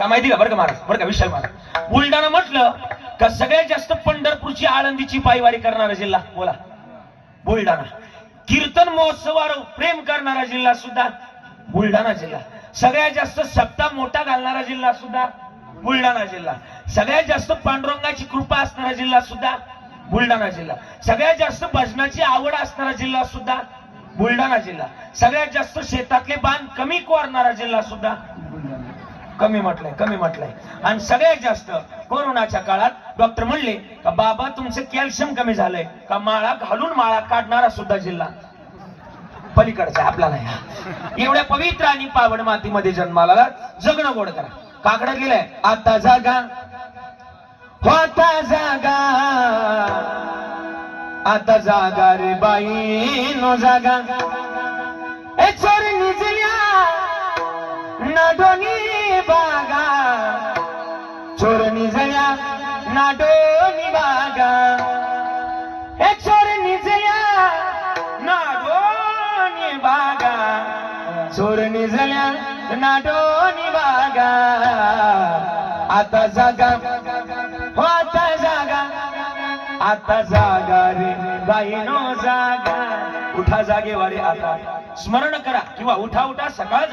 का माहिती का? बरं का महाराज? बरं का विशाल महाराज. बुलढाणा म्हटलं का सगळ्यात जास्त पंढरपूरची आळंदीची पायवारी करणारा जिल्हा? बोला. बुलढाणा. कीर्तन महोत्सवावर प्रेम करणारा जिल्हा सुद्धा बुलढाणा जिल्हा. सगळ्यात जास्त सप्ताह मोठा घालणारा जिल्हा सुद्धा बुलढाणा जिल्हा. सगळ्यात जास्त पांडुरंगाची कृपा असणारा जिल्हा सुद्धा बुलढाणा जिल्हा. सगळ्यात जास्त भजनाची आवड असणारा जिल्हा सुद्धा बुलढाणा जिल्हा. सगळ्यात जास्त शेतातले बांध कमी कोरणारा जिल्हा सुद्धा कमी म्हटलंय कमी म्हटलंय. आणि सगळ्यात जास्त कोरोनाच्या काळात डॉक्टर म्हणले का बाबा तुमचं कॅल्शियम कमी झालंय. का माळा घालून माळा काढणारा सुद्धा जिल्हा? पलीकडचा आपल्याला ह्या एवढ्या पवित्र आणि पावड मातीमध्ये जन्माला जगणं गोड करा. काकडं गेलंय. आता जागा. होता जागा. आता जागा रे बाई नो जागा. ए चोरी निजल्या ना दोन्ही नाडोनी बागा ए चोर निजल्या नाडोनी बागा चोर निजल्या नाडोनी बागा आता जागा हो आता जागा। आता जागा रे बाईनो जागा। उठा जागेवारे आता स्मरण करा किंवा उठा उठा सकाळ